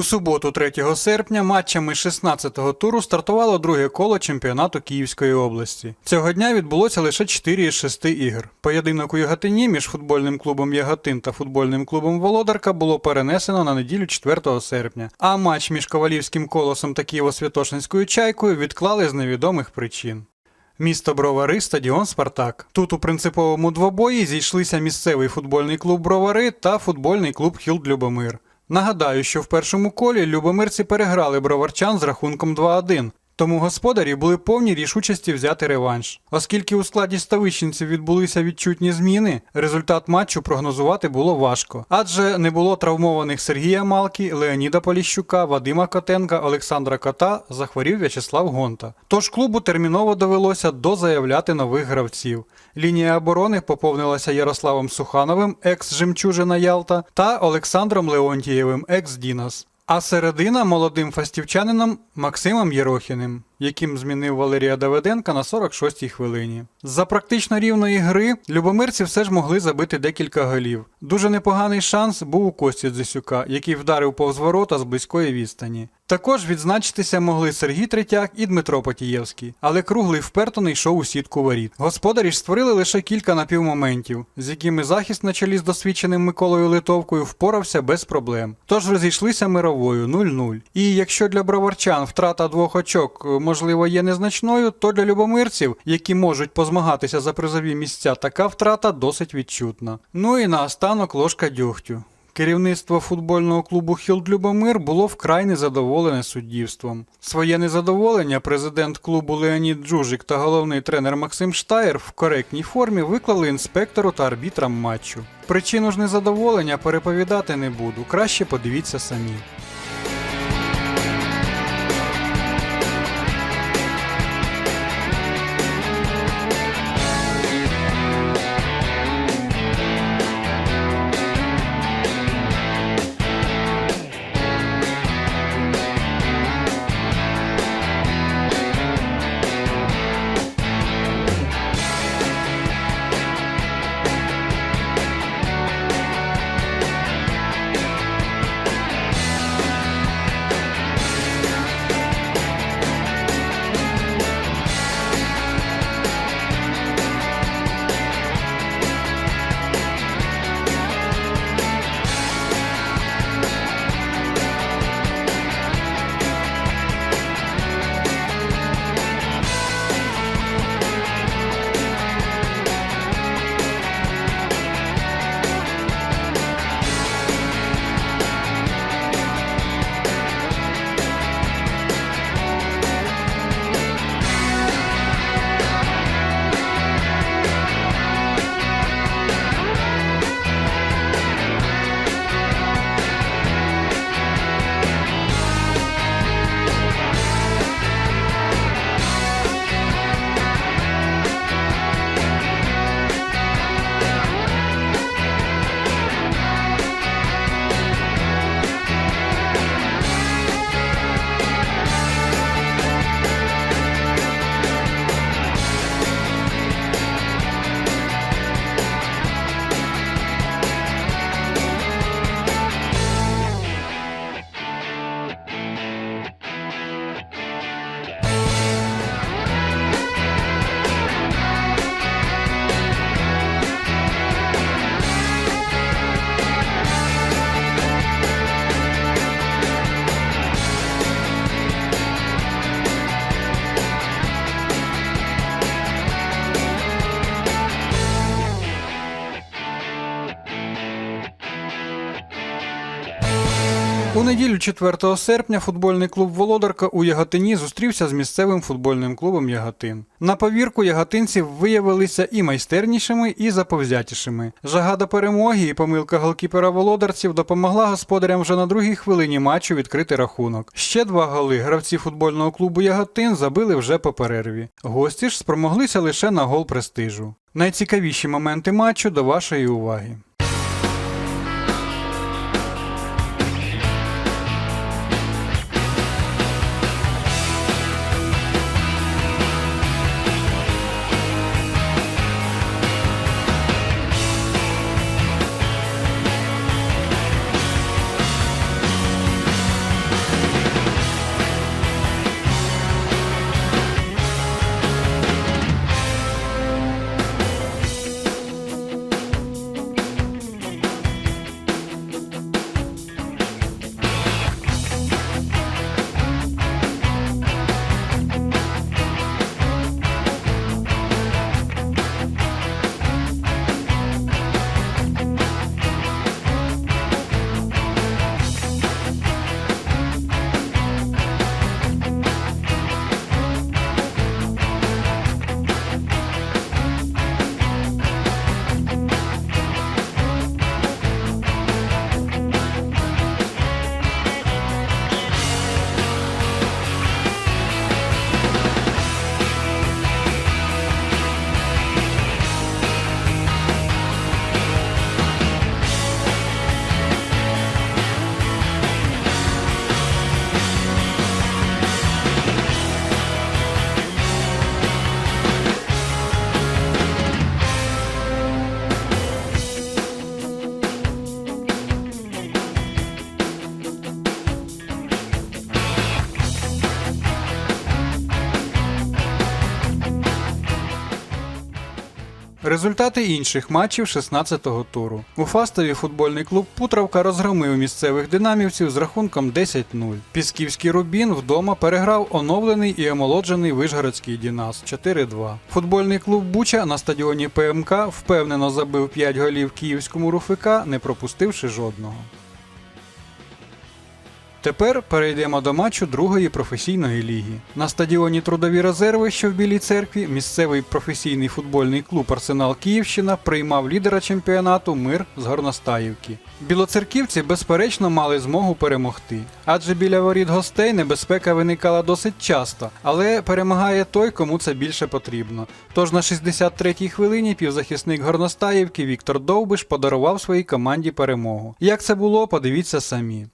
У суботу, 3 серпня, матчами 16-го туру стартувало друге коло чемпіонату Київської області. Цього дня відбулося лише 4 із 6 ігр. Поєдинок у Яготині між футбольним клубом Яготин та футбольним клубом Володарка було перенесено на неділю 4 серпня, а матч між Ковалівським колосом та Києво-Святошинською чайкою відклали з невідомих причин. Місто Бровари, стадіон Спартак. Тут у принциповому двобої зійшлися місцевий футбольний клуб Бровари та футбольний клуб Хілд Любомир. Нагадаю, що в першому колі любомирці переграли броварчан з рахунком 2-1. Тому господарі були повні рішучості взяти реванш. Оскільки у складі ставищенців відбулися відчутні зміни, результат матчу прогнозувати було важко, адже не було травмованих Сергія Малкі, Леоніда Поліщука, Вадима Котенка, Олександра Кота, захворів В'ячеслав Гонта. Тож клубу терміново довелося дозаявляти нових гравців. Лінія оборони поповнилася Ярославом Сухановим, екс-Жемчужина Ялта, та Олександром Леонтієвим, екс-Дінос. А середина молодим фастівчанином Максимом Єрохіним, яким змінив Валерія Давиденка на 46-й хвилині. За практично рівної гри любомирці все ж могли забити декілька голів. Дуже непоганий шанс був у Кості Дзисюка, який вдарив повз ворота з близької відстані. Також відзначитися могли Сергій Третяк і Дмитро Потієвський, але круглий вперто не йшов у сітку воріт. Господарі ж створили лише кілька напівмоментів, з якими захист на чолі з досвідченим Миколою Литовкою впорався без проблем. Тож розійшлися мировою 0-0. І якщо для броварчан втрата двох очок е, можливо є незначною, то для любомирців, які можуть позмагатися за призові місця, така втрата досить відчутна. Ну і наостанок ложка дьогтю. Керівництво футбольного клубу Хілд Любомир було вкрай незадоволене суддівством. Своє незадоволення президент клубу Леонід Джужик та головний тренер Максим Штаєр в коректній формі виклали інспектору та арбітрам матчу. Причину ж незадоволення переповідати не буду, краще подивіться самі. У неділю 4 серпня футбольний клуб Володарка у Яготині зустрівся з місцевим футбольним клубом Яготин. На повірку яготинців виявилися і майстернішими, і заповзятішими. Жага до перемоги і помилка голкіпера володарців допомогла господарям вже на другій хвилині матчу відкрити рахунок. Ще два голи гравці футбольного клубу Яготин забили вже по перерві. Гості ж спромоглися лише на гол престижу. Найцікавіші моменти матчу до вашої уваги. Результати інших матчів 16-го туру. У Фастові футбольний клуб Путравка розгромив місцевих динамівців з рахунком 10-0. Пісківський Рубін вдома переграв оновлений і омолоджений Вишгородський Дінас 4-2. Футбольний клуб Буча на стадіоні ПМК впевнено забив 5 голів київському руфика, не пропустивши жодного. Тепер перейдемо до матчу другої професійної ліги. На стадіоні Трудові резерви, що в Білій церкві, місцевий професійний футбольний клуб Арсенал Київщина приймав лідера чемпіонату Мир з Горностаївки. Білоцерківці безперечно мали змогу перемогти, адже біля воріт гостей небезпека виникала досить часто, але перемагає той, кому це більше потрібно. Тож на 63-й хвилині півзахисник Горностаївки Віктор Довбиш подарував своїй команді перемогу. Як це було, подивіться самі.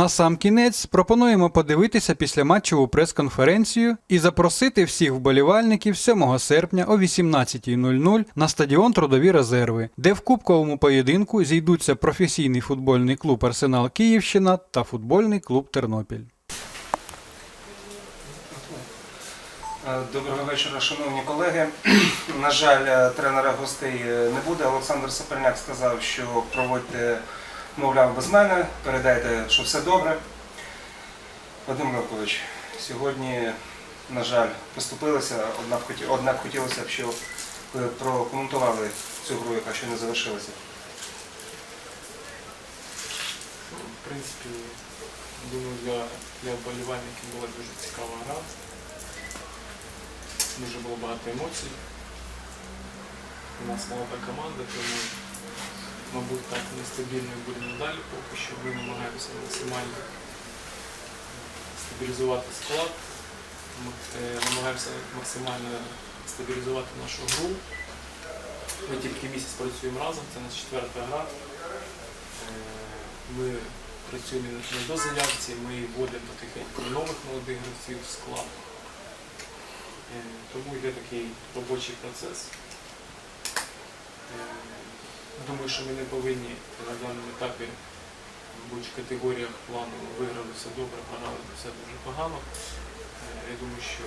На сам кінець пропонуємо подивитися післяматчеву прес-конференцію і запросити всіх вболівальників 7 серпня о 18.00 на стадіон Трудові резерви, де в кубковому поєдинку зійдуться професійний футбольний клуб Арсенал Київщина та футбольний клуб Тернопіль. Е, Доброго вечора, шановні колеги. На жаль, е, тренера гостей е, не буде. Олександр Саперняк сказав, що проводьте, мовляв, без мене, передайте, що все добре. Вадим Левкович, сьогодні, на жаль, поступилися, однак, хоті- однак хотілося б, щоб ви прокоментували цю гру, яка ще не завершилася. В принципі, думаю, для, для вболівальників була дуже цікава гра. Дуже було багато емоцій. У нас молода команда, тому, мабуть, так нестабільно і будемо далі, поки що ми намагаємося максимально стабілізувати склад, е, намагаємося максимально стабілізувати нашу гру. Ми тільки місяць працюємо разом, це наша четверта гра. Е, Ми працюємо не до заявці, ми вводимо потихеньку нових молодих гравців в склад. Е, Тому йде такий робочий процес. Думаю, що ми не повинні на даному етапі в категоріях плану виграли все добре, програли все дуже погано. Е, Я думаю, що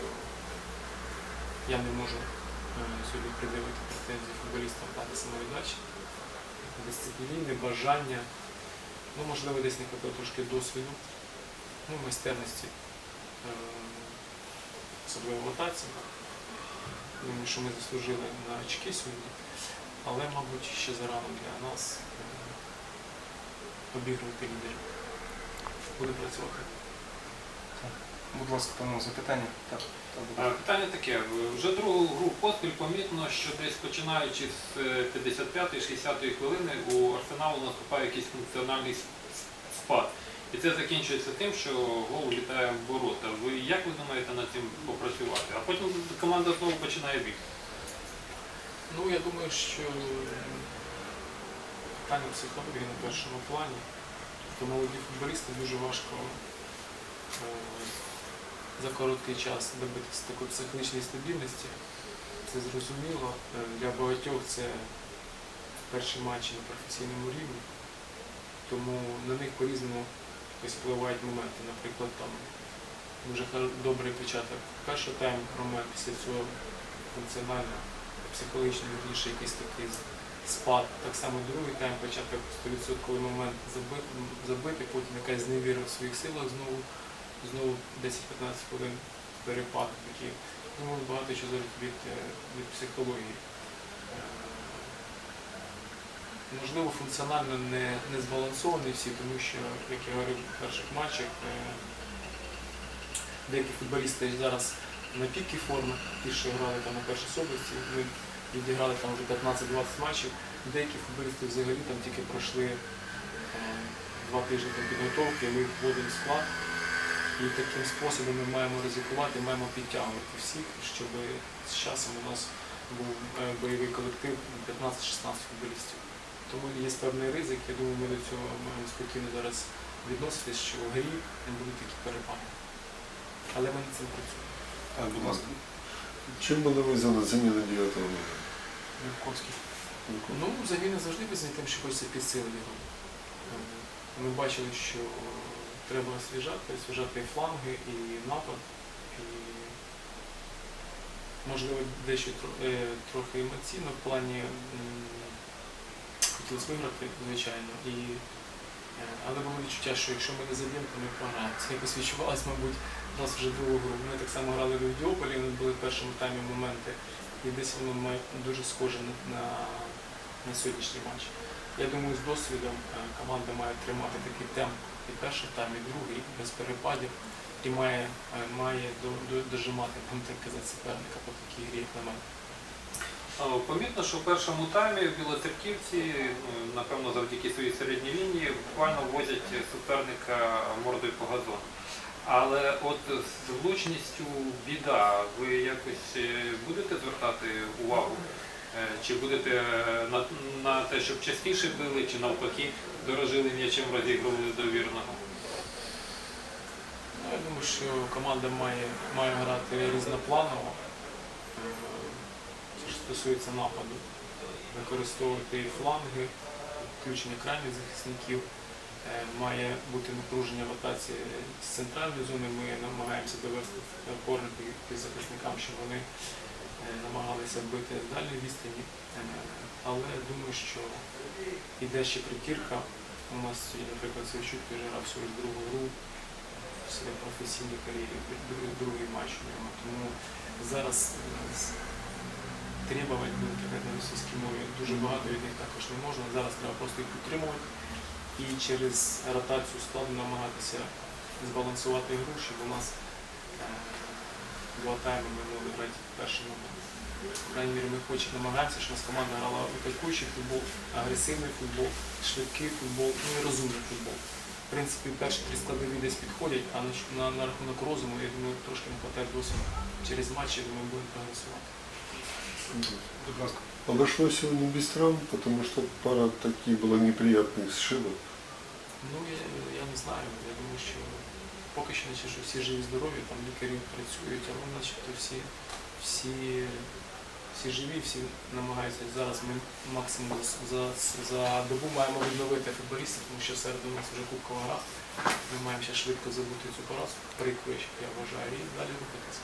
я не можу е, сьогодні придивити претензії футболістам дати самовіддачі, дисципліни, бажання. Ну, можливо, десь не хватило трошки досвіду, ну, майстерності, е, особливо в атаці. Думаю, що ми заслужили на очки сьогодні, але, мабуть, ще зарано для нас е, обігрувати лідерів. Буде працювати. Будь ласка, панове, запитання. Так, так, будь Е, ласка. Питання таке. Вже другу гру поспіль помітно, що десь починаючи з е, 55-60 хвилини у Арсеналу наступає якийсь функціональний спад. І це закінчується тим, що гол влітає в ворота. Ви як ви думаєте над цим попрацювати? А потім команда знову починає біг. Ну, я думаю, що питання психології на першому плані. Тобто молоді футболісти дуже важко е, за короткий час добитися такої психологічної стабільності. Це зрозуміло. Е, Для багатьох це перші матчі на професійному рівні, тому на них по-різному впливають моменти. Наприклад, там дуже добрий початок першого тайму момент, після цього функціонально, психологічно вірніше якийсь такий спад. Так само другий тайм, початок 100% момент забити, потім якась зневіра в своїх силах знову, знову 10-15 хвилин перепад такий. Тому багато що залежить від, е, від психології. Е, Можливо, функціонально не, не збалансовані всі, тому що, як я говорив в перших матчах, е, деякі футболісти зараз на піки форми, ті, що грали там на першій області, ми відіграли там вже 15-20 матчів. Деякі футболісти взагалі там тільки пройшли е, два тижні підготовки, ми їх вводимо склад. І таким способом ми маємо ризикувати, маємо підтягувати всіх, щоб з часом у нас був е, бойовий колектив 15-16 футболістів. Тому є певний ризик, я думаю, ми до цього маємо спокійно зараз відноситись, що в грі не будуть такі перепади. Але ми над цим працюємо. Так, будь ласка. Чем была вызвана замена девятого номера? Мявковський. Ну, заміна завжди визнає тим, що хочеться підсилити. Е, Ми бачили, що треба освіжати, освіжати і фланги, і напад. І, можливо, дещо е, трохи емоційно в плані хотілося виграти, звичайно. І, е, але було відчуття, що якщо ми не заб'ємо, то ми програємо. Це якось відчувалось, мабуть, у нас вже другу гру. Ми так само грали в Ідіополі, у нас були в першому таймі моменти. І десь воно дуже схоже на, на, сьогоднішній матч. Я думаю, з досвідом е, команда має тримати такий темп і перший тайм, і другий, без перепадів, і має, е, має до, до, дожимати, будемо так суперника по такій грі, як на мене. Е, Помітно, що в першому таймі білоцерківці, е, напевно, завдяки своїй середній лінії, буквально возять суперника мордою по газону. Але от з влучністю біда, ви якось е, будете звертати увагу? Е, Чи будете е, на, на те, щоб частіше били, чи навпаки дорожили м'ячем, розігрували довірного? Ну, я думаю, що команда має, має грати різнопланово. Це ж стосується нападу. Використовувати фланги, включення крайніх захисників. Е, Має бути напруження в атаці з центральної зони. Ми намагаємося довести опорників і захисникам, щоб вони е, намагалися бити з дальньої відстані. Е, Але думаю, що іде ще притірка. У нас сьогодні, наприклад, теж грав свою другу гру в своїй професійній кар'єрі, другий, матч у ньому. Тому зараз е, требувати, на російській мові, дуже багато від них також не можна. Зараз треба просто їх підтримувати і через ротацію складу намагатися збалансувати гру, щоб у нас е, два тайми ми могли грати. По крайній мірі, ми хочемо намагаємося, щоб у нас команда грала атакуючий футбол, агресивний футбол, швидкий футбол, ну і розумний футбол. В принципі, перші три складові десь підходять, а на, на, рахунок розуму, я думаю, трошки не вистачає досвіду. Через матч, я думаю, будемо прогресувати. Будь ласка. Обошлось сегодня без травм, потому что пара таких была неприятных сшибок. Ну, я, я не знаю. Я думаю, що поки що наче, що всі живі здорові, там лікарі працюють, але начебто всі, всі, всі живі, всі намагаються. Зараз ми максимум за, за добу маємо відновити футболістів, тому що серед у нас вже кубкова гра. Ми маємо ще швидко забути цю поразку, прикрою, я вважаю, і далі рухатися.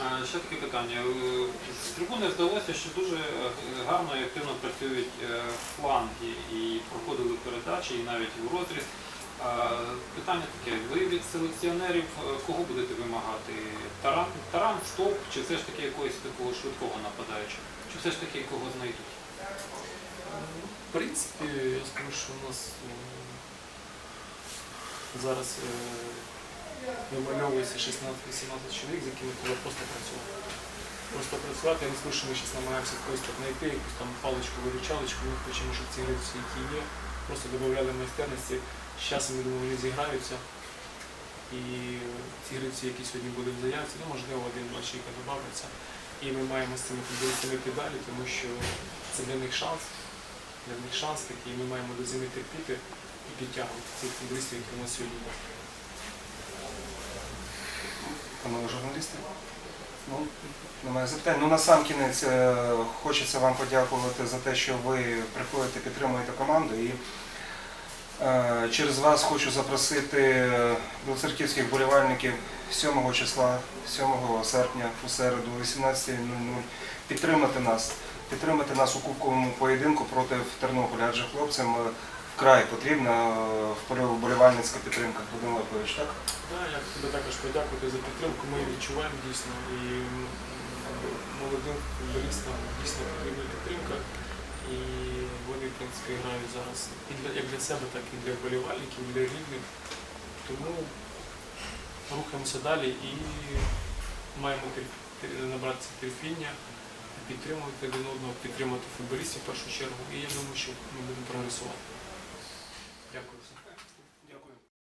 Е, Ще таке питання. Е, З трибуни здалося, що дуже е, гарно і активно працюють фланги і проходили передачі, і навіть у розріз. Питання таке, ви від селекціонерів кого будете вимагати? Таран, таран, стоп, чи все ж таки якогось такого швидкого нападаючого? Чи все ж таки кого знайдуть? В принципі, я скажу, що у нас зараз вимальовується 16-18 чоловік, з якими треба просто працювати. Просто працювати, я не скажу, що ми зараз намагаємося когось так знайти, якусь там паличку виручалочку, ми хочемо, щоб ці гравці, які є, просто додавали майстерності. З часом, я думаю, вони зіграються. І ці гравці, які сьогодні були в заявці, ну, можливо, один-два чоловіка додавляться. І ми маємо з цими футболістами йти далі, тому що це для них шанс. для них шанс такий, і ми маємо до зими терпіти і підтягувати цих футболістів, які у нас сьогодні є. Панове журналісти? Ну, немає запитань. Ну, на сам кінець е, хочеться вам подякувати за те, що ви приходите, підтримуєте команду. І е, через вас хочу запросити білоцерківських болівальників 7 числа, 7 серпня у середу, о 18.00 підтримати нас. Підтримати нас у кубковому поєдинку проти Тернополя, адже хлопцям е, вкрай потрібна е, вболівальницька підтримка. Володимир Лепович, так? Да, я би також подякувати за підтримку. Ми відчуваємо дійсно і молодим футболістам дійсно потрібна підтримка. І вони, в принципі, грають зараз і для, як для себе, так і для вболівальників, для рідних. Тому рухаємося далі і маємо набратися терпіння, підтримувати один одного, підтримувати футболістів в першу чергу. І я думаю, що ми будемо прогресувати.